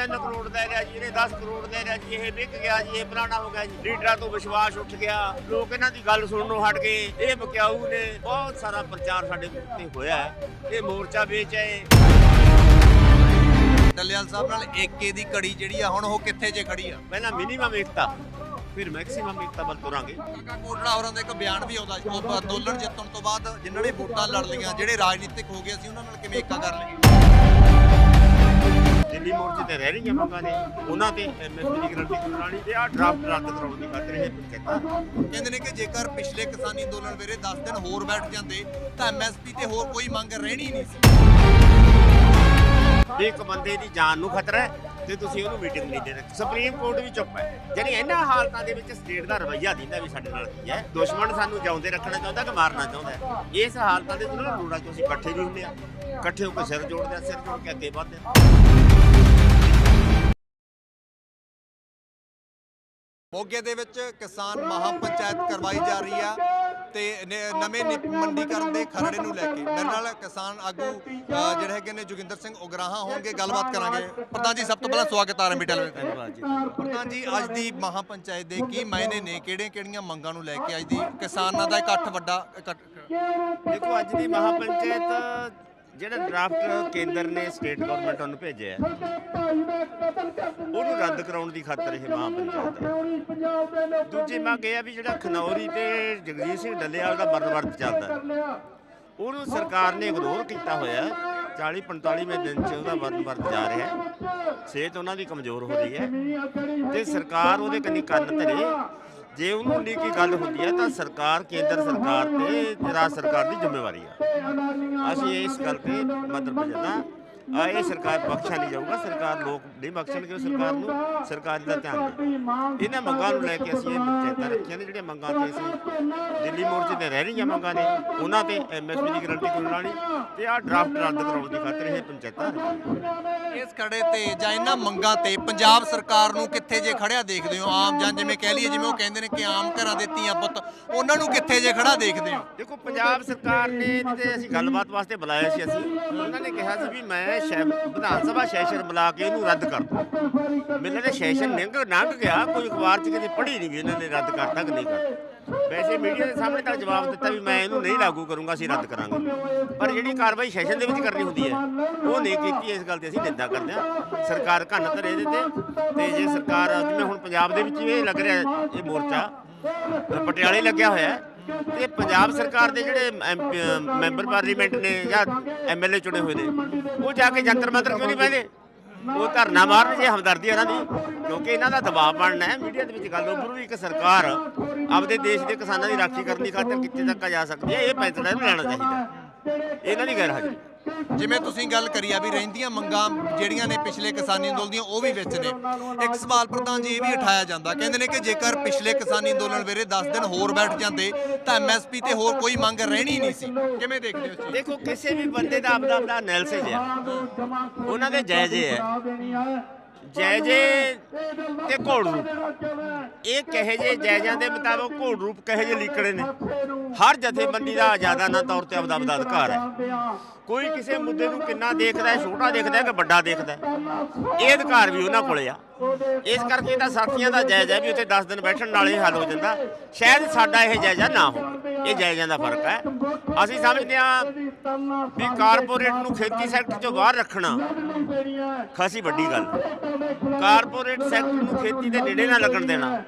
3 ਕਰੋੜ ਦੇ ਰਿਹਾ ਜੀ ਇਹਨੇ 10 ਕਰੋੜ ਦੇ ਰਿਹਾ ਜੀ ਇਹ ਵਿਕ ਗਿਆ ਜੀ ਇਹ ਪੁਰਾਣਾ ਹੋ ਗਿਆ ਜੀ। ਲੀਡਰਾਂ ਤੋਂ ਵਿਸ਼ਵਾਸ ਉੱਠ ਗਿਆ। ਲੋਕ ਇਹਨਾਂ ਦੀ ਗੱਲ ਸੁਣਨੋਂ ਹਟ ਗਏ। ਇਹ ਬਕਿਆਊ ਨੇ ਬਹੁਤ ਸਾਰਾ ਪ੍ਰਚਾਰ ਸਾਡੇ ਤੇ ਹੋਇਆ ਹੈ। ਇਹ ਮੋਰਚਾ ਵੇਚ ਆਏ। ਡੱਲੇਵਾਲ ਸਾਹਿਬ ਨਾਲ ਏਕੇ ਦੀ ਕੜੀ ਜਿਹੜੀ ਆ ਹੁਣ ਉਹ ਕਿੱਥੇ ਜੇ ਖੜੀ ਆ? ਪਹਿਲਾਂ ਮਿਨੀਮਮ ਏਕਤਾ ਫਿਰ ਮੈਕਸਿਮਮ ਏਕਤਾ ਵੱਲ ਤੁਰਾਂਗੇ। ਕਾਕਾ ਕੋਟੜਾ ਹੋਰਾਂ ਦਾ ਇੱਕ ਬਿਆਨ ਵੀ ਆਉਂਦਾ ਸੀ ਉਹ ਅੰਦੋਲਨ ਜਿੱਤਣ ਤੋਂ ਬਾਅਦ ਜਿਨ੍ਹਾਂ ਨੇ ਵੋਟਾਂ ਲੜ ਲਈਆਂ ਜਿਹੜੇ ਰਾਜਨੀਤਿਕ ਹੋ ਗਏ ਸੀ ਉਹਨਾਂ ਨਾਲ ਕਿਵੇਂ ਏਕਾ ਕਰ ਲਈਏ? ਦਿੱਲੀ ਮੋਰਚੇ ਤੇ ਰਹਿ ਰਹੀਆਂ ਮੰਗਾਂ ਨੇ ਉਹਨਾਂ ਤੇ ਐਮਐਸਪੀ ਦੀ ਗਰੰਟੀ ਕਰਾਉਣੀ ਤੇ ਆ ਡਰਾਫਟ ਰੱਦ ਕਰਾਉਣ ਦੀ ਖਾਤਰ ਇਹ ਪੰਚਾਇਤਾਂ ਕਹਿੰਦੇ ਨੇ ਕਿ ਜੇਕਰ ਪਿਛਲੇ ਕਿਸਾਨੀ ਅੰਦੋਲਨ ਵੇਲੇ 10 ਦਿਨ ਹੋਰ ਬੈਠ ਜਾਂਦੇ, ਤਾਂ ਐਮਐਸਪੀ ਤੇ ਹੋਰ ਕੋਈ ਮੰਗ ਰਹਿਣੀ ਨਹੀਂ ਸੀ। ਇੱਕ ਬੰਦੇ ਦੀ ਜਾਨ ਨੂੰ ਖਤਰਾ ਹੈ ਤੇ ਤੁਸੀਂ ਉਹਨੂੰ ਮੀਟਿੰਗ ਨਹੀਂ ਦੇ ਰਹੇ ਸੁਪਰੀਮ ਕੋਰਟ ਵੀ ਚੁੱਪ ਹੈ। ਜਿਹੜੀ ਇਹਨਾਂ ਹਾਲਤਾਂ ਦੇ ਵਿੱਚ ਸਟੇਟ ਦਾ ਰਵੱਈਆ ਦਿੰਦਾ ਵੀ ਸਾਡੇ ਨਾਲ ਕੀ ਹੈ। ਦੁਸ਼ਮਣ ਸਾਨੂੰ ਜਿਉਂਦੇ ਰੱਖਣਾ ਚਾਹੁੰਦਾ ਕਿ ਮਾਰਨਾ ਚਾਹੁੰਦਾ ਹੈ। ਇਸ ਹਾਲਤਾਂ ਦੇ ਵਿੱਚ ਨਾ ਚ ਅਸੀਂ ਇਕੱਠੇ ਵੀ ਹੁੰਦੇ ਆ ਇਕੱਠੇ ਹੋ ਕੇ ਸਿਰ ਜੋੜਦੇ ਆ ਸਿਰ ਜੋੜ ਕੇ ਅੱਗੇ ਵਧਦੇ ਆ ਮੋਗੇ ਦੇ ਵਿੱਚ ਕਿਸਾਨ ਮਹਾ ਪੰਚਾਇਤ ਕਰਵਾਈ ਜਾ ਰਹੀ ਆ। ਤੇ ਨਵੇਂ ਮੰਡੀਕਰਨ ਦੇ ਖਰੜੇ ਨੂੰ ਲੈ ਕੇ। ਮੇਰੇ ਨਾਲ ਕਿਸਾਨ ਆਗੂ ਜਿਹੜੇ ਹੈਗੇ ਨੇ ਜੋਗਿੰਦਰ ਸਿੰਘ ਉਗਰਾਹਾਂ ਹੋਣਗੇ ਗੱਲਬਾਤ ਕਰਾਂਗੇ। ਪ੍ਰਧਾਨ ਜੀ ਸਭ ਤੋਂ ਪਹਿਲਾਂ ਸਵਾਗਤ ਹੈ ਆਰਐਮਬੀ ਟੈਲੀਵਿਜ਼ਨ ਧੰਨਵਾਦ ਜੀ ਪ੍ਰਧਾਨ ਜੀ ਅੱਜ ਦੀ ਮਹਾ ਪੰਚਾਇਤ ਦੇ ਕੀ ਮਾਇਨੇ ਨੇ? ਕਿਹੜੀਆਂ ਕਿਹੜੀਆਂ ਮੰਗਾਂ ਨੂੰ ਲੈ ਕੇ ਅੱਜ ਦੀ ਕਿਸਾਨਾਂ ਦਾ ਇਕੱਠ ਵੱਡਾ ਇਕੱਠ ਦੇਖੋ ਅੱਜ ਦੀ ਮਹਾਪੰਚਾਇਤ ਜਿਹੜਾ ਡਰਾਫਟ ਕੇਂਦਰ ਨੇ ਸਟੇਟ ਗਵਰਨਮੈਂਟ ਨੂੰ ਭੇਜਿਆ ਉਹਨੂੰ ਰੱਦ ਕਰਾਉਣ ਦੀ ਖਾਤਰ ਇਹ ਮਹਾਪੰਚਾਇਤ ਪੰਚਾਇਤ ਦੂਜੀ ਮੰਗ ਇਹ ਆ ਵੀ ਜਿਹੜਾ ਖਨੌਰੀ ਤੇ ਜਗਜੀਤ ਸਿੰਘ ਡੱਲੇਵਾਲ ਦਾ ਮਰਨ ਚੱਲਦਾ ਉਹਨੂੰ ਸਰਕਾਰ ਨੇ ਇਗਨੋਰ ਕੀਤਾ ਹੋਇਆ 40 45ਵੇਂ ਦਿਨ 'ਚ ਉਹਦਾ ਮਰਨ ਵਰਤ ਜਾ ਰਿਹਾ ਹੈ। ਸਿਹਤ ਉਹਨਾਂ ਦੀ ਕਮਜ਼ੋਰ ਹੋ ਰਹੀ ਹੈ ਤੇ ਸਰਕਾਰ ਉਹਦੇ ਕੰਨੀ ਕੰਨ ਧਰੇ। ਜੇ ਉਹਨੂੰ ਨਹੀਂ ਕੀ ਗੱਲ ਹੁੰਦੀ ਹੈ ਤਾਂ ਸਰਕਾਰ, ਕੇਂਦਰ ਸਰਕਾਰ ਤੇ ਰਾਜ ਸਰਕਾਰ ਦੀ ਜ਼ਿੰਮੇਵਾਰੀ ਆ। ਅਸੀਂ ਇਸ ਗੱਲ ਤੇ ਮਤਲਬ ਭਜਦਾ ਆ ਇਹ ਸਰਕਾਰ ਬਖਸ਼ਿਆ ਨਹੀਂ ਜਾਊਗਾ ਸਰਕਾਰ ਲੋਕ ਨਹੀਂ ਬਖਸ਼ਣਗੇ ਸਰਕਾਰ ਨੂੰ ਸਰਕਾਰ ਦਾ ਧਿਆਨ ਦੇ ਇਹਨਾਂ ਮੰਗਾਂ ਨੂੰ ਲੈ ਕੇ ਅਸੀਂ ਇਹ ਪੰਚਾਇਤਾਂ ਰੱਖੀਆਂ ਨੇ ਜਿਹੜੀਆਂ ਮੰਗਾਂ ਤੇ ਅਸੀਂ ਦਿੱਲੀ ਮੋਰਚੇ ਤੇ ਰਹਿ ਰਹੀਆਂ ਮੰਗਾਂ ਨੇ ਉਹਨਾਂ ਤੇ ਐਮਐਸਪੀ ਦੀ ਗਰੰਟੀ ਕਰਾਉਣੀ ਤੇ ਆਹ ਡਰਾਫਟ ਰੱਦ ਕਰਾਉਣ ਦੀ ਖਾਤਰ ਇਹ ਪੰਚਾਇਤਾਂ ਇਸ ਖੜੇ ਤੇ ਜਾਂ ਇਹਨਾਂ ਮੰਗਾਂ ਤੇ ਪੰਜਾਬ ਸਰਕਾਰ ਨੂੰ ਕਿੱਥੇ ਜੇ ਖੜਿਆ ਦੇਖਦੇ ਹੋ? ਆਮ ਜਾਂ ਜਿਵੇਂ ਕਹਿ ਲਈਏ ਜਿਵੇਂ ਉਹ ਕਹਿੰਦੇ ਨੇ ਕਿ ਆਮ ਘਰਾਂ ਦੇ ਧੀਆਂ ਪੁੱਤ ਉਹਨਾਂ ਨੂੰ ਕਿੱਥੇ ਜੇ ਖੜਾ ਦੇਖਦੇ ਹੋ? ਦੇਖੋ ਪੰਜਾਬ ਸਰਕਾਰ ਨੇ ਤੇ ਅਸੀਂ ਗੱਲਬਾਤ ਵਾਸਤੇ ਬੁਲਾਇਆ ਸੀ ਅਸੀਂ। ਉਹਨਾਂ ਨੇ ਕਿਹਾ ਸੀ ਵੀ ਮੈਂ ਸ਼ੈ- ਵਿਧਾਨ ਸਭਾ ਸੈਸ਼ਨ ਬੁਲਾ ਕੇ ਇਹਨੂੰ ਰੱਦ ਕਰ ਦੂੰ ਮੈਨੂੰ ਤਾਂ ਸੈਸ਼ਨ ਨਿੰਗ ਲੰਘ ਗਿਆ, ਕੋਈ ਅਖਬਾਰ 'ਚ ਕਦੇ ਪੜ੍ਹੀ ਨਹੀਂ ਵੀ ਇਹਨਾਂ ਨੇ ਰੱਦ ਕਰਤਾ ਕਿ ਨਹੀਂ ਕਰਤਾ। ਵੈਸੇ ਮੀਡੀਆ ਦੇ ਸਾਹਮਣੇ ਤਾਂ ਜਵਾਬ ਦਿੱਤਾ ਵੀ ਮੈਂ ਇਹਨੂੰ ਨਹੀਂ ਲਾਗੂ ਕਰੂੰਗਾ, ਅਸੀਂ ਰੱਦ ਕਰਾਂਗੇ। ਪਰ ਜਿਹੜੀ ਕਾਰਵਾਈ ਸੈਸ਼ਨ ਦੇ ਵਿੱਚ ਕਰਨੀ ਹੁੰਦੀ ਹੈ, ਉਹ ਨਹੀਂ ਕੀਤੀ, ਇਸ ਗੱਲ ਤੇ ਅਸੀਂ ਨਿੰਦਾ ਕਰਦੇ ਹਾਂ। ਸਰਕਾਰ ਘੰਨ ਧਰੇ ਇਹਦੇ ਤੇ ਤੇ ਜੇ ਸਰਕਾਰ, ਜਿਵੇਂ ਹੁਣ ਪੰਜਾਬ ਦੇ ਵਿੱਚ ਵੀ ਇਹ ਲੱਗ ਰਿਹਾ, ਇਹ ਮੋਰਚਾ, ਪਟਿਆਲੇ ਲੱਗਿਆ ਹੋਇਆ ਹੈ ਤੇ ਪੰਜਾਬ ਸਰਕਾਰ ਦੇ ਜਿਹੜੇ ਮੈਂਬਰ ਪਾਰਲੀਮੈਂਟ ਨੇ ਜਾਂ ਐਮਐਲਏ ਚੁਣੇ ਹੋਏ ਨੇ, ਉਹ ਜਾ ਕੇ ਜੰਤਰ ਮੰਤਰ ਕਿਉਂ ਨਹੀਂ ਬਹਿੰਦੇ ਉਹ ਧਰਨਾ ਮਾਰਨ ਜੇ ਹਮਦਰਦੀ ਇਹਨਾਂ ਦੀ, ਕਿਉਂਕਿ ਇਹਨਾਂ ਦਾ ਦਬਾਅ ਬਣਨਾ ਹੈ, ਮੀਡੀਆ ਦੇ ਵਿੱਚ ਗੱਲ ਉੱਭਰੂ ਇੱਕ ਸਰਕਾਰ ਆਪਦੇ ਦੇਸ਼ ਦੇ ਕਿਸਾਨਾਂ ਦੀ ਰਾਖੀ ਕਰਨ ਦੀ ਖਾਤਰ ਕਿੱਥੇ ਤੱਕ ਜਾ ਸਕਦੀ ਹੈ, ਇਹ ਫੈਸਲਾ ਇਹਨੂੰ ਲੈਣਾ ਚਾਹੀਦਾ। ਇਹਨਾਂ ਦੀ ਗੈਰ ਹਾਜ਼ਰੀ। ਜਿਵੇਂ ਤੁਸੀਂ ਗੱਲ ਕਰੀ ਆ ਵੀ ਰਹਿੰਦੀਆਂ ਮੰਗਾਂ ਜਿਹੜੀਆਂ ਨੇ ਪਿਛਲੇ ਕਿਸਾਨੀ ਅੰਦੋਲਨ ਦੀਆਂ, ਉਹ ਵੀ ਵਿੱਚ ਨੇ। ਇੱਕ ਸਵਾਲ ਪ੍ਰਧਾਨ ਜੀ ਇਹ ਵੀ ਉਠਾਇਆ ਜਾਂਦਾ। ਕਹਿੰਦੇ ਨੇ ਕਿ ਜੇਕਰ ਪਿਛਲੇ ਕਿਸਾਨੀ ਅੰਦੋਲਨ ਵੇਲੇ 10 ਦਿਨ ਹੋਰ ਬੈਠ ਜਾਂਦੇ, ਤਾਂ ਐਮਐਸਪੀ ਤੇ ਹੋਰ ਕੋਈ ਮੰਗ ਰਹਿਣੀ ਨਹੀਂ ਸੀ। ਕਿਵੇਂ ਦੇਖਦੇ ਹੋ ਇਸ ਦੇਖੋ, ਕਿਸੇ ਵੀ ਬੰਦੇ ਦਾ ਆਪਦਾ ਆਪਦਾ ਐਨਾਲਿਸਿਸ ਹੈ ਉਹਨਾਂ ਦੇ ਜਾਇਜ਼ੇ ਹੈ ਜਾਇਜ਼ੇ ਤੇ ਘੋੜ ਰੂਪ। ਇਹ ਕਹੇ ਜੇ ਜਾਇਜ਼ਾਂ ਦੇ ਮੁਤਾਬਕ ਘੋੜ ਰੂਪ ਕਹੇ ਜੇ ਲੀਕੜੇ ਨੇ। ਹਰ ਜਥੇਬੰਦੀ ਦਾ ਆਜ਼ਾਦਾਨਾ ਤੌਰ ਤੇ ਆਪਦਾ ਆਪਦਾ ਅਧਿਕਾਰ ਹੈ। ਕੋਈ ਕਿਸੇ ਮੁੱਦੇ ਨੂੰ ਕਿੰਨਾ ਦੇਖਦਾ ਹੈ ਛੋਟਾ ਦੇਖਦਾ ਹੈ ਕਿ ਵੱਡਾ ਦੇਖਦਾ ਹੈ? ਇਹ ਅਧਿਕਾਰ ਵੀ ਉਹਨਾਂ ਕੋਲੇ ਆ। ਇਸ ਕਰਕੇ ਤਾਂ ਸਾਥੀਆਂ ਦਾ ਜਾਇਜ਼ਾ ਵੀ ਉੱਥੇ 10 ਦਿਨ ਬੈਠਣ ਨਾਲ ਇਹ ਹੱਲ ਹੋ ਜਾਂਦਾ। ਸ਼ਾਇਦ ਸਾਡਾ ਇਹ ਜਾਇਜ਼ਾ ਨਾ ਹੋਵੇ। ਇਹ ਜਾਇਜ਼ਾਂ ਦਾ ਫ਼ਰਕ ਹੈ। ਅਸੀਂ ਸਮਝਦੇ ਹਾਂ ਵੀ ਕਾਰਪੋਰੇਟ ਨੂੰ ਖੇਤੀ ਸੈਕਟਰ ਚੋਂ ਬਾਹਰ ਰੱਖਣਾ। ਖਾਸੀ ਵੱਡੀ ਗੱਲ। ਕਾਰਪੋਰੇਟ ਸੈਕਟਰ ਨੂੰ ਖੇਤੀ ਦੇ ਨੇੜੇ ਨਾ ਲੱਗਣ ਦੇਣਾ।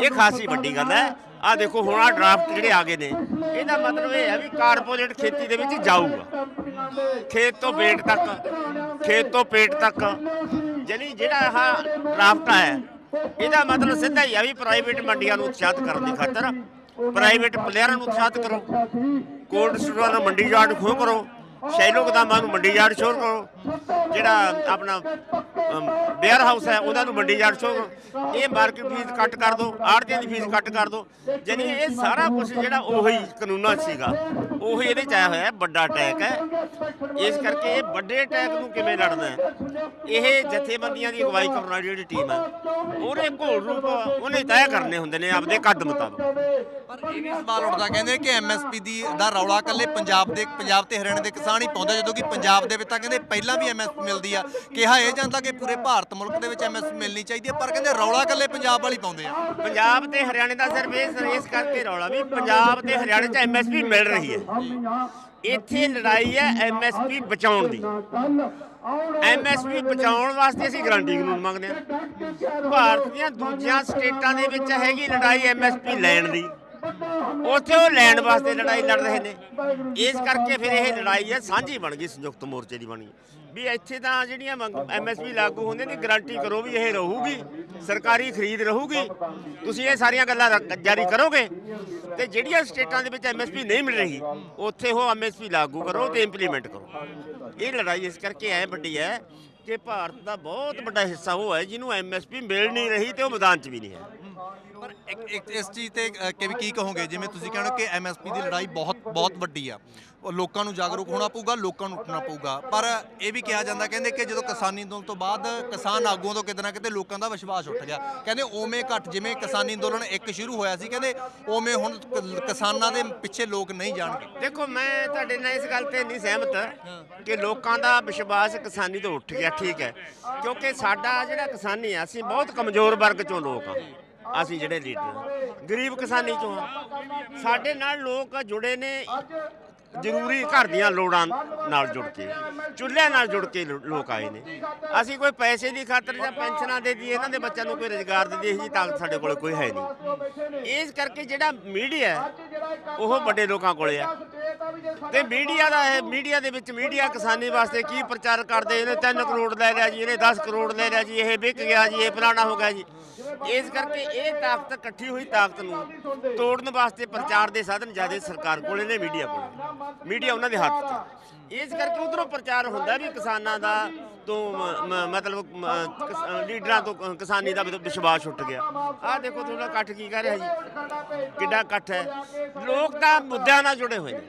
ਇਹ ਖਾਸੀ ਵੱਡੀ ਗੱਲ ਹੈ। ਆ ਦੇਖੋ ਹੁਣ ਆ ਡਰਾਫਟ ਜਿਹੜੇ ਆ ਗਏ ਨੇ। ਇਹਦਾ ਮਤਲਬ ਇਹ ਹੈ ਵੀ ਕਾਰਪੋਰੇਟ ਖੇਤੀ ਦੇ ਵਿੱਚ ਜਾਊਗਾ। ਖੇਤ ਤੋਂ ਪੇਟ ਤੱਕ ਖੇਤ ਤੋਂ ਪੇਟ ਤੱਕ। ਜਾਨੀ ਜਿਹੜਾ ਆਹ ਡਰਾਫਟ ਹੈ ਇਹਦਾ ਮਤਲਬ ਸਿੱਧਾ ਹੀ ਆ ਵੀ ਪ੍ਰਾਈਵੇਟ ਮੰਡੀਆਂ ਨੂੰ ਉਤਸ਼ਾਹਿਤ ਕਰਨ ਦੀ ਖਾਤਰ। ਪ੍ਰਾਈਵੇਟ ਪਲੇਅਰਾਂ ਨੂੰ ਉਤਸ਼ਾਹਿਤ ਕਰੋ। ਕੋਲਡ ਸਟੋਰਾਂ ਦਾ ਮੰਡੀ ਯਾਰਡ ਖੋਹ ਕਰੋ। ਸ਼ੈਲੋ ਗਦਾਮਾਂ ਨੂੰ ਮੰਡੀ ਯਾਰਡ ਸ਼ੋਰ ਕਰੋ। ਜਿਹੜਾ ਆਪਣਾ ਬੇਅਰ ਹਾਊਸ ਹੈ ਉਹਨਾਂ ਨੂੰ ਮੰਡੀ ਯਾਰਡ ਸ਼ੋਰ ਇਹ ਮਾਰਕੀਟ ਫੀਸ ਕੱਟ ਕਰ ਦਿਓ ਆੜਤੀਆਂ ਦੀ ਫੀਸ ਕੱਟ ਕਰ ਦਿਓ ਯਾਨੀ ਇਹ ਸਾਰਾ ਕੁਝ ਜਿਹੜਾ ਉਹੀ ਕਾਨੂੰਨਾਂ ਸੀਗਾ, ਉਹੀ ਇਹਦੇ ਚ ਆਇਆ ਹੋਇਆ ਹੈ ਵੱਡਾ ਅਟੈਕ ਹੈ। ਇਸ ਕਰਕੇ ਇਹ ਵੱਡੇ ਅਟੈਕ ਨੂੰ ਕਿਵੇਂ ਲੜਨਾ ਹੈ? ਇਹ ਜਥੇਬੰਦੀਆਂ ਦੀ ਅਗਵਾਈ ਕਰਨ ਵਾਲੀ ਜਿਹੜੀ ਟੀਮ ਹੈ ਉਹਨੇ ਘੋਲ ਰੂਪ ਉਹਨੇ ਤੈਅ ਕਰਨੇ ਹੁੰਦੇ ਨੇ ਆਪਦੇ ਕੱਦ ਮੁਤਾਬਕ। ਪਰ ਇਹ ਵੀ ਸਵਾਲ ਉੱਠਦਾ, ਕਹਿੰਦੇ ਕਿ ਐਮਐਸਪੀ ਦੀ ਦਾ ਰੌਲਾ ਕੱਲੇ ਪੰਜਾਬ ਦੇ, ਪੰਜਾਬ ਤੇ ਹਰਿਆਣਾ ਦੇ ਕਿਸਾਨ ਹੀ ਪਾਉਂਦਾ ਜਦੋਂ ਕਿ ਪੰਜਾਬ ਦੇ ਵਿੱਚ ਤਾਂ ਕਹਿੰਦੇ ਪਹਿਲਾਂ ਵੀ ਐਮਐਸਪੀ ਮਿਲਦੀ ਆ। ਕਿਹਾ ਇਹ ਜਾਂਦਾ ਕਿ ਕਿ ਪੂਰੇ ਭਾਰਤ ਮੁਲਕ ਦੇ ਵਿੱਚ ਐਮਐਸਪੀ ਮਿਲਣੀ ਚਾਹੀਦੀ ਹੈ, ਪਰ ਕਹਿੰਦੇ ਰੌਲਾ ਇਕੱਲੇ ਪੰਜਾਬ ਵਾਲੀ ਪਾਉਂਦੇ ਆ। ਪੰਜਾਬ ਤੇ ਹਰਿਆਣੇ ਦਾ ਸਿਰਫ ਇਸ ਇਸ ਕਰਕੇ ਰੌਲਾ ਵੀ ਪੰਜਾਬ ਤੇ ਹਰਿਆਣੇ 'ਚ ਐਮਐਸਪੀ ਮਿਲ ਰਹੀ ਹੈ। ਇੱਥੇ ਲੜਾਈ ਹੈ ਐਮਐਸਪੀ ਬਚਾਉਣ ਦੀ। ਐਮਐਸਪੀ ਬਚਾਉਣ ਵਾਸਤੇ ਅਸੀਂ ਗਰੰਟੀ ਕਾਨੂੰਨ ਮੰਗਦੇ ਹਾਂ। ਭਾਰਤ ਦੀਆਂ ਦੂਜੀਆਂ ਸਟੇਟਾਂ ਦੇ ਵਿੱਚ ਹੈਗੀ ਲੜਾਈ ਐਮਐਸਪੀ ਲੈਣ ਦੀ। ਉੱਥੇ ਉਹ ਲੈਣ ਵਾਸਤੇ ਲੜਾਈ ਲੜ ਰਹੇ ਨੇ। ਇਸ ਕਰਕੇ ਫਿਰ ਇਹ ਲੜਾਈ ਹੈ, ਸਾਂਝੀ ਬਣ ਗਈ, ਸੰਯੁਕਤ ਮੋਰਚੇ ਦੀ ਬਣੀ ਵੀ ਇੱਥੇ ਤਾਂ ਜਿਹੜੀਆਂ ਐਮਐਸਪੀ ਲਾਗੂ ਹੁੰਦੇ ਦੀ ਗਾਰੰਟੀ ਕਰੋ ਵੀ ਇਹ ਰਹੂਗੀ, ਸਰਕਾਰੀ ਖਰੀਦ ਰਹੂਗੀ। ਤੁਸੀਂ ਇਹ ਸਾਰੀਆਂ ਗੱਲਾਂ ਜਾਰੀ ਕਰੋਗੇ ਤੇ ਜਿਹੜੀਆਂ ਸਟੇਟਾਂ ਦੇ ਵਿੱਚ ਐਮਐਸਪੀ ਨਹੀਂ ਮਿਲ ਰਹੀ, ਉੱਥੇ ਉਹ ਐਮਐਸਪੀ ਲਾਗੂ ਕਰੋ ਤੇ ਇੰਪਲੀਮੈਂਟ ਕਰੋ। ਇਹ ਲੜਾਈ ਇਸ ਕਰਕੇ ਐ ਵੱਡੀ ਹੈ ਕਿ ਭਾਰਤ ਦਾ ਬਹੁਤ ਵੱਡਾ ਹਿੱਸਾ ਉਹ ਹੈ, ਜਿਹਨੂੰ ਐਮਐਸਪੀ ਮਿਲ ਨਹੀਂ ਰਹੀ ਤੇ ਉਹ ਮੈਦਾਨ 'ਚ ਵੀ ਨਹੀਂ ਹੈ। ਪਰ ਇੱਕ ਇੱਕ ਇਸ ਚੀਜ਼ ਤੇ ਅ, ਕਿ ਵੀ ਕੀ ਕਹੋਗੇ? ਜਿਵੇਂ ਤੁਸੀਂ ਕਹਿੰਦੇ ਹੋ ਕਿ ਐਮਐਸਪੀ ਦੀ ਲੜਾਈ ਬਹੁਤ ਬਹੁਤ ਵੱਡੀ ਆ। ਉਹ ਲੋਕਾਂ ਨੂੰ ਜਾਗਰੂਕ ਹੋਣਾ ਪਊਗਾ ਲੋਕਾਂ ਨੂੰ ਉੱਠਣਾ ਪਊਗਾ। ਪਰ ਇਹ ਵੀ ਕਿਹਾ ਜਾਂਦਾ ਕਹਿੰਦੇ ਕਿ ਜਦੋਂ ਕਿਸਾਨੀ ਅੰਦੋਲਨ ਤੋਂ ਬਾਅਦ ਕਿਸਾਨ ਆਗੂਆਂ ਤੋਂ ਕਿਤੇ ਨਾ ਕਿਤੇ ਲੋਕਾਂ ਦਾ ਵਿਸ਼ਵਾਸ ਉੱਠ ਗਿਆ। ਕਹਿੰਦੇ ਓਵੇਂ ਘੱਟ ਜਿਵੇਂ ਕਿਸਾਨੀ ਅੰਦੋਲਨ ਇੱਕ ਸ਼ੁਰੂ ਹੋਇਆ ਸੀ ਕਹਿੰਦੇ ਓਵੇਂ ਹੁਣ ਕ- ਕਿਸਾਨਾਂ ਦੇ ਪਿੱਛੇ ਲੋਕ ਨਹੀਂ ਜਾਣਗੇ। ਦੇਖੋ ਮੈਂ ਤੁਹਾਡੇ ਨਾਲ ਇਸ ਗੱਲ ਤੇ ਨਹੀਂ ਸਹਿਮਤ ਕਿ ਲੋਕਾਂ ਦਾ ਵਿਸ਼ਵਾਸ ਕਿਸਾਨੀ ਤੋਂ ਉੱਠ ਗਿਆ ਠੀਕ ਹੈ। ਕਿਉਂਕਿ ਸਾਡਾ ਜਿਹੜਾ ਕਿਸਾਨੀ ਆ ਅਸੀਂ ਬਹੁਤ ਕਮਜ਼ੋਰ ਵਰਗ ਚੋਂ ਲੋਕ ਆ। ਅਸੀਂ ਜਿਹੜੇ ਲੀਡਰ ਗਰੀਬ ਕਿਸਾਨੀ ਚੋਂ ਆ ਸਾਡੇ ਨਾਲ ਲੋਕ ਜੁੜੇ ਨੇ। ਜ਼ਰੂਰੀ ਘਰ ਦੀਆਂ ਲੋੜਾਂ ਨਾਲ ਜੁੜ ਕੇ। ਚੁੱਲ੍ਹਿਆਂ ਨਾਲ ਜੁੜ ਕੇ ਲੋਕ ਆਏ ਨੇ। ਅਸੀਂ ਕੋਈ ਪੈਸੇ ਦੀ ਖਾਤਰ ਜਾਂ ਪੈਨਸ਼ਨਾਂ ਦੇ ਦੀ ਇਹਨਾਂ ਦੇ ਬੱਚਿਆਂ ਨੂੰ ਕੋਈ ਰੋਜ਼ਗਾਰ ਦੇ ਦੀ ਇਹੋ ਤਾਕਤ ਸਾਡੇ ਕੋਲ ਕੋਈ ਹੈ ਨਹੀਂ। ਇਸ ਕਰਕੇ ਜਿਹੜਾ ਮੀਡੀਆ ਉਹ ਵੱਡੇ ਲੋਕਾਂ ਕੋਲੇ ਆ। ਤੇ ਮੀਡੀਆ ਦਾ ਇਹ ਮੀਡੀਆ ਦੇ ਵਿੱਚ ਮੀਡੀਆ ਕਿਸਾਨੀ ਵਾਸਤੇ ਕੀ ਪ੍ਰਚਾਰ ਕਰਦੇ? ਇਹਨੇ 3 ਕਰੋੜ ਲੈ ਲਿਆ ਜੀ, ਇਹਨੇ 10 ਕਰੋੜ ਲੈ ਲਿਆ ਜੀ, ਇਹ ਵਿਕ ਗਿਆ ਜੀ, ਇਹ ਫਲਾਣਾ ਹੋ ਗਿਆ ਜੀ। ਇਸ ਕਰਕੇ ਇਹ ਤਾਕਤ ਇਕੱਠੀ ਹੋਈ ਤਾਕਤ ਨੂੰ ਤੋੜਨ ਵਾਸਤੇ ਪ੍ਰਚਾਰ ਦੇ ਸਾਧਨ ਜ਼ਿਆਦਾ ਸਰਕਾਰ ਕੋਲੇ ਨੇ, ਮੀਡੀਆ ਕੋਲੇ। ਮੀਡੀਆ ਉਹਨਾਂ ਦੇ ਹੱਥ 'ਚ। ਇਸ ਕਰਕੇ ਉਧਰੋਂ ਪ੍ਰਚਾਰ ਹੁੰਦਾ ਵੀ ਕਿਸਾਨਾਂ ਦਾ ਤੋਂ ਮ- ਮਤਲਬ ਲੀਡਰਾਂ ਤੋਂ ਕਿਸਾਨੀ ਦਾ ਵਿਸ਼ਵਾਸ ਉੱਠ ਗਿਆ। ਆਹ ਦੇਖੋ ਤੁਹਾਡਾ ਇਕੱਠ ਕੀ ਕਰ ਰਿਹਾ ਜੀ? ਕਿੱਡਾ ਇਕੱਠ ਹੈ। ਲੋਕ ਤਾਂ ਮੁੱਦਿਆਂ ਨਾਲ ਜੁੜੇ ਹੋਏ ਨੇ।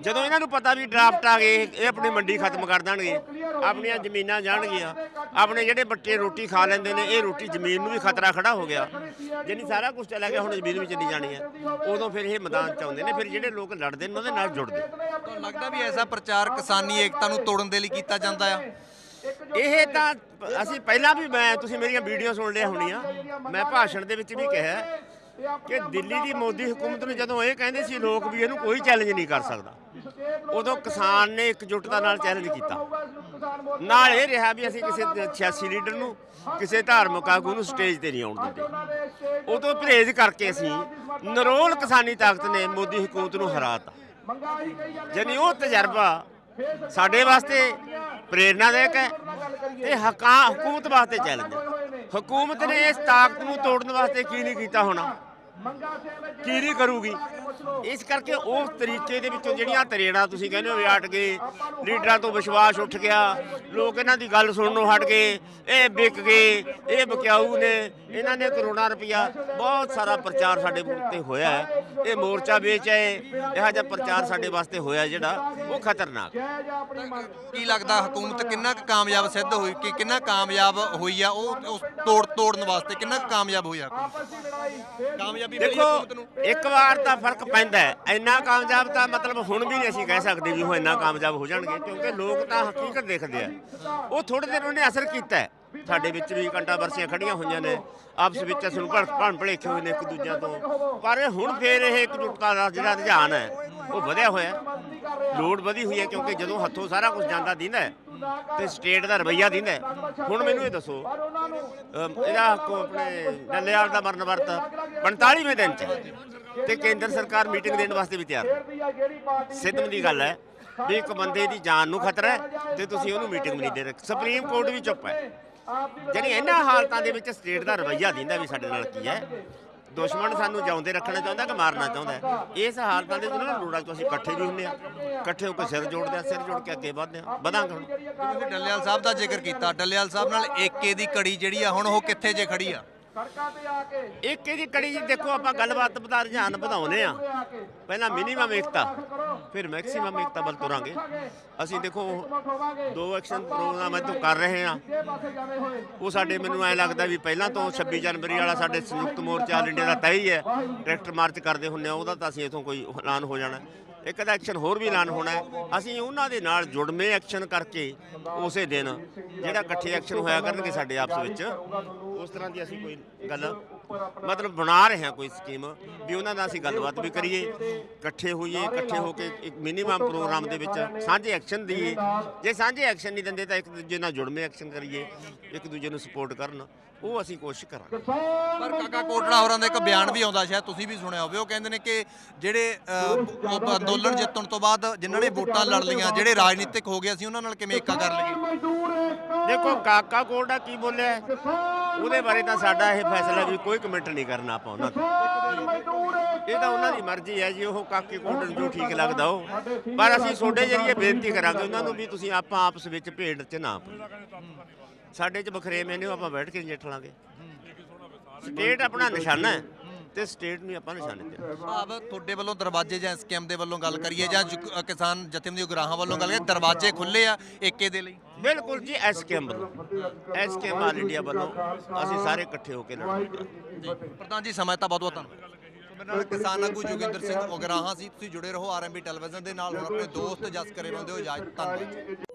ਜਦੋਂ ਇਹਨਾਂ ਨੂੰ ਪਤਾ ਵੀ ਡਰਾਫਟ ਆ ਗਏ, ਇਹ ਆਪਣੀ ਮੰਡੀ ਖਤਮ ਕਰ ਦੇਣਗੇ, ਆਪਣੀਆਂ ਜ਼ਮੀਨਾਂ ਜਾਣਗੀਆਂ, ਆਪਣੇ ਜਿਹੜੇ ਬੱਚੇ ਰੋਟੀ ਖਾ ਲੈਂਦੇ ਨੇ, ਇਹ ਰੋਟੀ ਜ਼ਮੀਨ ਨੂੰ ਵੀ ਖਤਰਾ ਖੜਾ ਹੋ ਗਿਆ। ਜਿੰਨੀ ਸਾਰਾ ਕੁਝ ਚਲਾ ਗਿਆ, ਹੁਣ ਜ਼ਮੀਨ ਵੀ ਚਲੀ ਜਾਣੀ ਹੈ। ਉਦੋਂ ਫਿਰ ਇਹ ਮੈਦਾਨ ਚ ਆਉਂਦੇ ਨੇ, ਫਿਰ ਜਿਹੜੇ ਲੋਕ ਲੜਦੇ ਨੇ, ਉਹਦੇ ਨਾਲ ਜੁੜਦੇ ਤੁਹਾਨੂੰ ਲੱਗਦਾ ਵੀ ਐਸਾ ਪ੍ਰਚਾਰ ਕਿਸਾਨੀ ਏਕਤਾ ਨੂੰ ਤੋੜਨ ਦੇ ਲਈ ਕੀਤਾ ਜਾਂਦਾ ਆ? ਇਹ ਤਾਂ ਅਸੀਂ ਪਹਿਲਾਂ ਵੀ ਮੈਂ, ਤੁਸੀਂ ਮੇਰੀਆਂ ਵੀਡੀਓ ਸੁਣ ਲਿਆ ਹੋਣੀਆਂ। ਮੈਂ ਭਾਸ਼ਣ ਦੇ ਵਿੱਚ ਵੀ ਕਿਹਾ ਕਿ ਦਿੱਲੀ ਦੀ ਮੋਦੀ ਹਕੂਮਤ ਨੂੰ ਜਦੋਂ ਇਹ ਕਹਿੰਦੇ ਸੀ ਲੋਕ ਵੀ ਇਹਨੂੰ ਕੋਈ ਚੈਲੰਜ ਨਹੀਂ ਕਰ ਸਕਦਾ, ਉਦੋਂ ਕਿਸਾਨ ਨੇ ਇਕਜੁੱਟਤਾ ਨਾਲ ਚੈਲੰਜ ਕੀਤਾ। ਨਾਲ ਇਹ ਰਿਹਾ ਵੀ ਅਸੀਂ ਕਿਸੇ ਸਿਆਸੀ ਲੀਡਰ ਨੂੰ, ਕਿਸੇ ਧਾਰਮਿਕ ਆਗੂ ਨੂੰ ਸਟੇਜ ਤੇ ਨਹੀਂ ਆਉਣ ਦਿੰਦੇ। ਉਦੋਂ ਪਰਹੇਜ਼ ਕਰਕੇ ਅਸੀਂ ਨਰੋਲ ਕਿਸਾਨੀ ਤਾਕਤ ਨੇ ਮੋਦੀ ਹਕੂਮਤ ਨੂੰ ਹਰਾਤਾ। ਯਾਨੀ ਉਹ ਤਜਰਬਾ ਸਾਡੇ ਵਾਸਤੇ ਪ੍ਰੇਰਨਾਦਾਇਕ ਹੈ ਤੇ ਹਕਾ ਹਕੂਮਤ ਵਾਸਤੇ ਚੈਲੰਜ ਹੈ। ਹਕੂਮਤ ਨੇ ਇਸ ਤਾਕਤ ਨੂੰ ਤੋੜਨ ਵਾਸਤੇ ਕੀ ਨਹੀਂ ਕੀਤਾ ਹੋਣਾ? ਕੀ ਨਹੀਂ ਕਰੂਗੀ ਇਸ ਕਰਕੇ ਉਸ ਤਰੀਕੇ ਦੇ ਵਿੱਚੋਂ ਜਿਹੜੀਆਂ ਤਰੇੜਾਂ ਤੁਸੀਂ ਕਹਿੰਦੇ ਹੋ ਵੀ ਹਟ ਗਏ ਲੀਡਰਾਂ ਤੋਂ ਵਿਸ਼ਵਾਸ ਉੱਠ ਗਿਆ ਲੋਕ ਇਹਨਾਂ ਦੀ ਗੱਲ ਸੁਣਨੋਂ ਹਟ ਗਏ ਇਹ ਵਿਕ ਗਏ ਇਹ ਬਕਿਆਊ ਨੇ ਇਹਨਾਂ ਨੇ ਕਰੋੜਾਂ ਰੁਪਇਆ ਬਹੁਤ ਸਾਰਾ ਪ੍ਰਚਾਰ ਸਾਡੇ ਉੱਤੇ ਹੋਇਆ ਹੈ ਇਹ ਮੋਰਚਾ ਵੇਚ ਆਏ ਇਹੋ ਜਿਹਾ ਪ੍ਰਚਾਰ ਸਾਡੇ ਵਾਸਤੇ ਹੋਇਆ ਜਿਹੜਾ ਉਹ ਖਤਰਨਾਕ। ਕੀ ਲੱਗਦਾ ਹਕੂਮਤ ਕਿੰਨਾ ਕੁ ਕਾਮਯਾਬ ਸਿੱਧ ਹੋਈ ਕਿ ਕਿੰਨਾ ਕਾਮਯਾਬ ਹੋਈ ਆ ਉਹ ਉਸ ਤੋੜ ਤੋੜਨ ਵਾਸਤੇ ਕਿੰਨਾ ਕੁ ਕਾਮਯਾਬ ਹੋਈ ਆ ਹਕੂਮਤ? ਕਾਮਯਾਬੀ ਮਿਲੀ ਦੇਖੋ ਹਕੂਮਤ ਨੂੰ। ਇੱਕ ਵਾਰ ਤਾਂ ਫ਼ਰਕ ਪੈਂਦਾ ਹੈ। ਇੰਨਾ ਕਾਮਯਾਬ ਤਾਂ ਮਤਲਬ ਹੁਣ ਵੀ ਨਹੀਂ ਅਸੀਂ ਕਹਿ ਸਕਦੇ ਵੀ ਉਹ ਇੰਨਾ ਕਾਮਯਾਬ ਹੋ ਜਾਣਗੇ ਕਿਉਂਕਿ ਲੋਕ ਤਾਂ ਹਕੀਕਤ ਦੇਖਦੇ ਆ। ਉਹ ਥੋੜੇ ਦਿਨ ਉਹਨੇ ਅਸਰ ਕੀਤਾ ਹੈ। ਸਾਡੇ ਵਿੱਚ ਵੀ ਕੰਟਾਵਰਸੀਆਂ ਖੜੀਆਂ ਹੋਈਆਂ ਨੇ। ਆਪਸ ਵਿੱਚ ਅਸੀਂ ਭਣ ਭਣ ਭਲੇਖੇ ਹੋਏ ਨੇ ਇੱਕ ਦੂਜਿਆਂ ਤੋਂ। ਪਰ ਹੁਣ ਫੇਰ ਇਹ ਇਕਜੁੱਟਤਾ ਦਾ ਜਿਹੜਾ ਰੁਝਾਨ ਹੈ ਉਹ ਵਧਿਆ ਹੋਇਆ ਹੈ। ਲੋੜ ਵਧੀ ਹੋਈ ਹੈ ਕਿਉਂਕਿ ਜਦੋਂ ਹੱਥੋਂ ਸਾਰਾ ਕੁਝ ਜਾਂਦਾ ਦਿੰਦਾ ਹੈ ਤੇ ਸਟੇਟ ਦਾ ਰਵਈਆ ਦਿੰਦਾ ਹੁਣ ਮੈਨੂੰ ਇਹ ਦੱਸੋ, ਅਮ, ਇਹਦਾ ਕੋ ਆਪਣੇ ਡੱਲੇਵਾਲ ਦਾ ਮਰਨ ਵਰਤ 45ਵੇਂ ਦਿਨ ਚ ਹੈ ਤੇ ਕੇਂਦਰ ਸਰਕਾਰ ਮੀਟਿੰਗ ਦੇਣ ਵਾਸਤੇ ਵੀ ਤਿਆਰ ਹੈ। ਸਿੱਧਮ ਦੀ ਗੱਲ ਹੈ ਵੀ ਇੱਕ ਬੰਦੇ ਦੀ ਜਾਨ ਨੂੰ ਖਤਰਾ ਹੈ ਤੇ ਤੁਸੀਂ ਉਹਨੂੰ ਮੀਟਿੰਗ ਨਹੀਂ ਦੇ ਰਹੇ। ਸੁਪਰੀਮ ਕੋਰਟ ਵੀ ਚੁੱਪ ਹੈ। ਜਾਣੀ ਇਹਨਾਂ ਹਾਲਤਾਂ ਦੇ ਵਿੱਚ ਸਟੇਟ ਦਾ ਰਵਈਆ ਦਿੰਦਾ ਵੀ ਸਾਡੇ ਨਾਲ ਕੀ ਹੈ। ਦੁਸ਼ਮਣ ਸਾਨੂੰ ਜਿਉਂਦੇ ਰੱਖਣਾ ਚਾਹੁੰਦਾ ਕਿ ਮਾਰਨਾ ਚਾਹੁੰਦਾ ਇਸ ਹਾਲਤਾਂ ਦੇ ਵਿੱਚ ਨਾ ਲੋੜਾਂ ਤੋਂ ਅਸੀਂ ਇਕੱਠੇ ਵੀ ਹੁੰਦੇ ਆ ਇਕੱਠੇ ਹੋ ਕੇ ਸਿਰ ਜੋੜਦੇ ਆ ਸਿਰ ਜੋੜ ਕੇ ਅੱਗੇ ਵਧਦੇ ਆ ਵਧਾਂਗੇ ਹੁਣ। ਤੁਸੀਂ ਡੱਲੇਵਾਲ ਸਾਹਿਬ ਦਾ ਜ਼ਿਕਰ ਕੀਤਾ। ਡੱਲੇਵਾਲ ਸਾਹਿਬ ਨਾਲ ਏਕੇ ਦੀ ਕੜੀ ਜਿਹੜੀ ਆ, ਹੁਣ ਉਹ ਕਿੱਥੇ ਜੇ ਖੜੀ ਆ? ਇੱਕ ਇਹਦੀ ਕੜੀ ਜੀ ਦੇਖੋ ਆਪਾਂ ਗੱਲਬਾਤ ਵਧਾ ਰੁਝਾਨ ਵਧਾਉਨੇ ਆ ਪਹਿਲਾਂ ਮਿਨੀਮਮ ਏਕਤਾ ਫਿਰ ਮੈਕਸਿਮਮ ਏਕਤਾ ਵੱਲ ਤੁਰਾਂਗੇ। ਅਸੀਂ ਦੇਖੋ ਦੋ ਐਕਸ਼ਨ ਪ੍ਰੋਗਰਾਮ ਇੱਥੋਂ ਕਰ ਰਹੇ ਆ ਉਹ ਸਾਡੇ ਮੈਨੂੰ ਐ ਲੱਗਦਾ ਵੀ ਪਹਿਲਾਂ ਤੋਂ 26 ਜਨਵਰੀ ਵਾਲਾ ਸਾਡੇ ਸੰਯੁਕਤ ਮੋਰਚਾ ਆਲ ਇੰਡੀਆ ਦਾ ਤੈਅ ਹੀ ਹੈ। ਟਰੈਕਟਰ ਮਾਰਚ ਕਰਦੇ ਹੁੰਨੇ ਆ ਉਹਦਾ ਤਾਂ ਅਸੀਂ ਇਥੋਂ ਕੋਈ ਐਲਾਨ ਹੋ ਜਾਣਾ। ਇੱਕ ਦਾ ਐਕਸ਼ਨ ਹੋਰ ਵੀ ਐਲਾਨ ਹੋਣਾ ਹੈ। ਅਸੀਂ ਉਹਨਾਂ ਦੇ ਨਾਲ ਜੁੜਵੇਂ ਐਕਸ਼ਨ ਕਰਕੇ ਉਸੇ ਦਿਨ ਜਿਹੜਾ ਇਕੱਠੇ ਐਕਸ਼ਨ ਹੋਇਆ ਕਰਨਗੇ ਸਾਡੇ ਆਪਸ ਵਿੱਚ, ਉਸ ਤਰ੍ਹਾਂ ਦੀ ਅਸੀਂ ਕੋਈ ਗੱਲ ਮਤਲਬ ਬਣਾ ਰਹੇ ਹਾਂ ਕੋਈ ਸਕੀਮ ਵੀ ਉਹਨਾਂ ਨਾਲ ਅਸੀਂ ਗੱਲਬਾਤ ਵੀ ਕਰੀਏ ਇਕੱਠੇ ਹੋਈਏ ਇਕੱਠੇ ਹੋ ਕੇ ਇੱਕ ਮਿਨੀਮਮ ਪ੍ਰੋਗਰਾਮ ਦੇ ਵਿੱਚ ਸਾਂਝੇ ਐਕਸ਼ਨ ਦਈਏ ਜੇ ਸਾਂਝੇ ਐਕਸ਼ਨ ਨਹੀਂ ਦਿੰਦੇ ਤਾਂ ਇੱਕ ਦੂਜੇ ਨਾਲ ਜੁੜਵੇਂ ਐਕਸ਼ਨ ਕਰੀਏ ਇੱਕ ਦੂਜੇ ਨੂੰ ਸਪੋਰਟ ਕਰਨ ਉਹ ਅਸੀਂ ਕੋਸ਼ਿਸ਼ ਕਰਾਂਗੇ। ਪਰ ਕਾਕਾ ਕੋਟੜਾ ਹੋਰਾਂ ਦਾ ਇੱਕ ਬਿਆਨ ਵੀ ਆਉਂਦਾ ਸ਼ਾਇਦ ਤੁਸੀਂ ਵੀ ਸੁਣਿਆ ਹੋਵੇ ਉਹ ਕਹਿੰਦੇ ਨੇ ਕਿ ਜਿਹੜੇ ਅੰਦੋਲਨ ਜਿੱਤਣ ਤੋਂ ਬਾਅਦ ਜਿਨ੍ਹਾਂ ਨੇ ਵੋਟਾਂ ਲੜ ਲਈਆਂ ਜਿਹੜੇ ਰਾਜਨੀਤਿਕ ਹੋ ਗਏ ਅਸੀਂ ਉਹਨਾਂ ਨਾਲ ਕਿਵੇਂ ਏਕਾ ਕਰ ਲਈਏ? ਦੇਖੋ ਕਾਕਾ ਕੋਟਾ ਕੀ ਬੋਲਿਆ? ਉਹਦੇ ਬਾਰੇ ਤਾਂ ਸਾਡਾ ਇਹ ਫੈਸਲਾ ਵੀ ਕੋਈ ਕਮੈਂਟ ਨਹੀਂ ਕਰਨਾ ਆਪਾਂ ਉਹਨਾਂ ਤੇ। ਇਹ ਤਾਂ ਉਹਨਾਂ ਦੀ ਮਰਜ਼ੀ ਹੈ ਜੀ ਉਹ ਕਾਕੇ ਕੋਟ ਨੂੰ ਜੋ ਠੀਕ ਲੱਗਦਾ ਉਹ। ਪਰ ਅਸੀਂ ਤੁਹਾਡੇ ਜਰੀਏ ਬੇਨਤੀ ਕਰਾਂਗੇ ਉਹਨਾਂ ਨੂੰ ਵੀ ਤੁਸੀਂ ਆਪਾਂ ਆਪਸ ਵਿੱਚ ਭੇਡ 'ਚ ਨਾ ਪਓ ਸਾਡੇ 'ਚ ਬਖਰੇਵੇਂ ਨੇ ਉਹ ਆਪਾਂ ਬੈਠ ਕੇ ਨਜਿੱਠ ਲਾਂਗੇ। ਸਟੇਟ ਆਪਣਾ ਨਿਸ਼ਾਨਾ ਹੈ ਤੇ ਸਟੇਟ ਨੂੰ ਆਪਾਂ ਨਿਸ਼ਾਨੇ ਤੇ ਭਾਵ ਤੁਹਾਡੇ ਵੱਲੋਂ ਦਰਵਾਜ਼ੇ ਜਾਂ ਸਕੈਮ ਦੇ ਵੱਲੋਂ ਗੱਲ ਕਰੀਏ ਜਾਂ ਕਿਸਾਨ ਜਥੇਬੰਦੀ ਉਗਰਾਹਾਂ ਵੱਲੋਂ ਗੱਲ ਕਰੀਏ ਦਰਵਾਜ਼ੇ ਖੁੱਲੇ ਆ ਏਕੇ ਦੇ ਲਈ। ਬਿਲਕੁਲ ਜੀ ਐਸਕੇਐਮ ਵੱਲੋਂ। ਐਸਕੇਐਮ ਆਲ ਇੰਡੀਆ ਵੱਲੋਂ ਅਸੀਂ ਸਾਰੇ ਇਕੱਠੇ ਹੋ ਕੇ ਲੜਾਂਗੇ ਪ੍ਰਧਾਨ ਜੀ, ਸਮਾਂ ਤਾਂ ਬਹੁਤ ਬਹੁਤ ਧੰਨਵਾਦ ਨਾਲ ਕਿਸਾਨ ਆਗੂ ਜੋਗਿੰਦਰ ਸਿੰਘ ਉਗਰਾਹਾਂ ਸੀ, ਤੁਸੀਂ ਜੁੜੇ ਰਹੋ ਆਰਐਮਬੀ ਟੈਲੀਵਿਜ਼ਨ ਦੇ ਨਾਲ, ਹੁਣ ਆਪਣੇ ਦੋਸਤ ਜਸ ਕਰੇ ਬੰਦੇ ਹੋ ਇਜਾਜ਼ਤ, ਧੰਨਵਾਦ